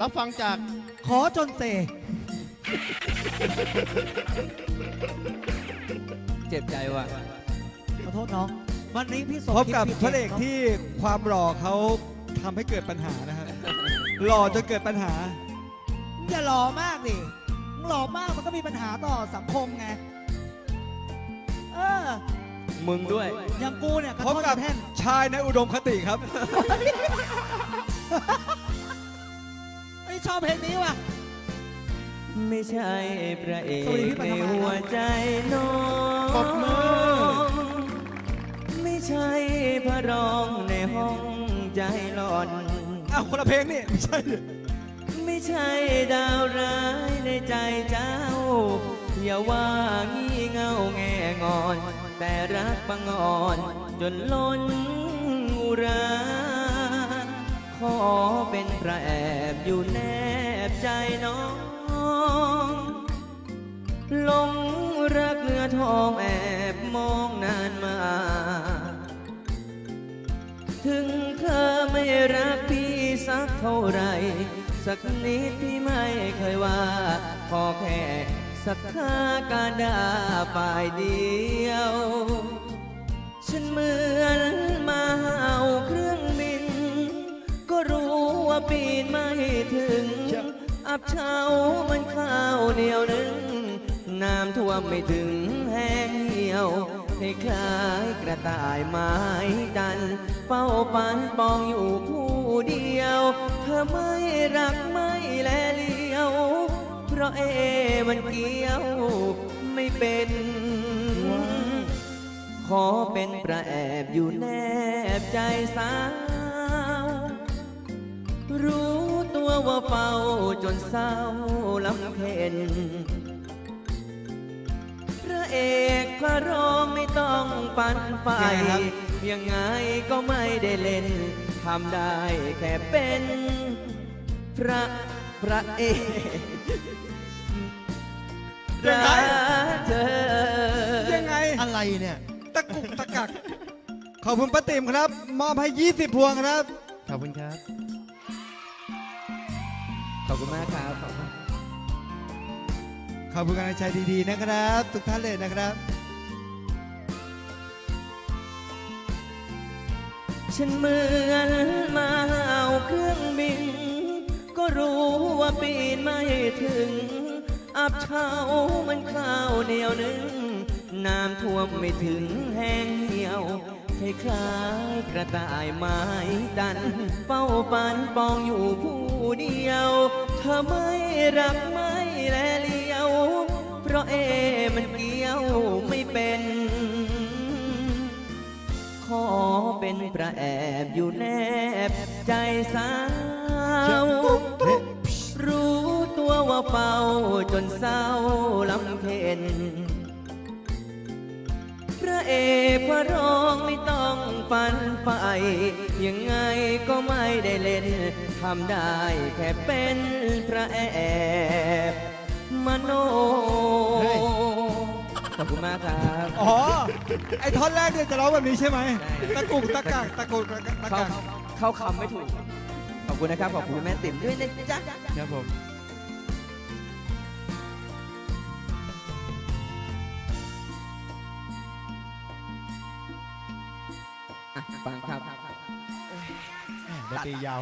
รับฟังจากขอจนเซเจ็บใจว่ะ ขอโทษน้อง วันนี้พี่สมพบกับคิดพระเอกที่ความหล่อเขาทำให้เกิดปัญหานะฮะหล่อจนเกิดปัญหา มึงอย่าหล่อมากดิมึงหล่อมากมันก็มีปัญหาต่อสังคมไง เออ มึงด้วย อย่างกูเนี่ยกระพบโทษกับแท่นชายในอุดมคติครับ ไอยชอบเพลงนี้ว่ะ ไม่ใช่พระเอสวัสดีกพี่ปในฐมาหัวใจน้องปรบมือ ไม่ใช่พระรองในห้องใจหลอน อ้าวคนละเพลงนี่ไม่ใช่ดิไม่ใช่ดาวร้ายในใจเจ้า อย่าว่างี่เง่าแง่งอน แต่รักบังอ่อน จนล้นอุรา ขอเป็นพระแอบ อยู่แนบใจน้อง ลงรักเนื้อทองแอบมองนานมา ถึงเธอไม่รักพี่สักเท่าไร สักนิดพี่ไม่เคยว่า ขอแค่สักค่าการด่าฝ่ายเดียว ฉันมือ ปีนไม่ถึง อับเช้ามันข้าวเหนียวนึง น้ำท่วมไม่ถึงแห้งเหี่ยวให้คล้ายกระต่ายไม้ดัน เฝ้าปันปองอยู่ผู้เดียว เธอไม่รักไม่แลเลี้ยว เพราะเอมันเกี่ยวไม่เป็น ขอเป็นประแอบอยู่แนบใจสา รู้ตัวว่าเฝ้าจนเศร้าลำเพ็ญพระเอกพระรองไม่ต้องปันไฟยังไงก็ไม่ได้เล่นทำได้แค่เป็น พระพระเอกยังไงเธอยังไงอะไรเนี่ย ตะกุกตะกักขอบคุณป้าติ๋มครับ มอบให้ 20 พวงครับ ขอบคุณครับ อบคุณมากครับ ขอบคุณขอบคุณกำลังใจดีๆนะครับ ทุกท่านเลยนะครับ ฉันเหมือนมาเอาเครื่องบิน ก็รู้ว่าปีนไม่ถึง อับเช้ามันข้าวเหนียวหนึ่ง น้ำท่วมไม่ถึงแห้งเหี่ยวคล้ายๆกระต่ายไม้ดัน เฝ้าปันปองอยู่ผู้เดียว เธอไม่รักไม่แลเลี้ยว เพราะเอมันเกี่ยวไม่เป็น ขอเป็นพระแอบอยู่แนบ ใจสาวรู้ตัวว่าเฝ้าจนเศร้าลำเพ็ญ พระเอกพระรองไม่ต้องฟันไฟยังไงก็ไม่ได้เล่นทำได้แค่เป็นพระแอบมโนเฮ้ย ขอบคุณมากครับ อ๋อ ไอ้ท่อนแรกเนี่ยจะร้องแบบนี้ใช่ไหม ตะกุกตะกักตะกุกตะกักตะเข้ากัก เข้าคำไม่ถูก ขอบคุณนะครับ ขอบคุณแม่ติ๋มด้วยนะจ๊ะ ครับผม ฟังครับ ดนตรียาว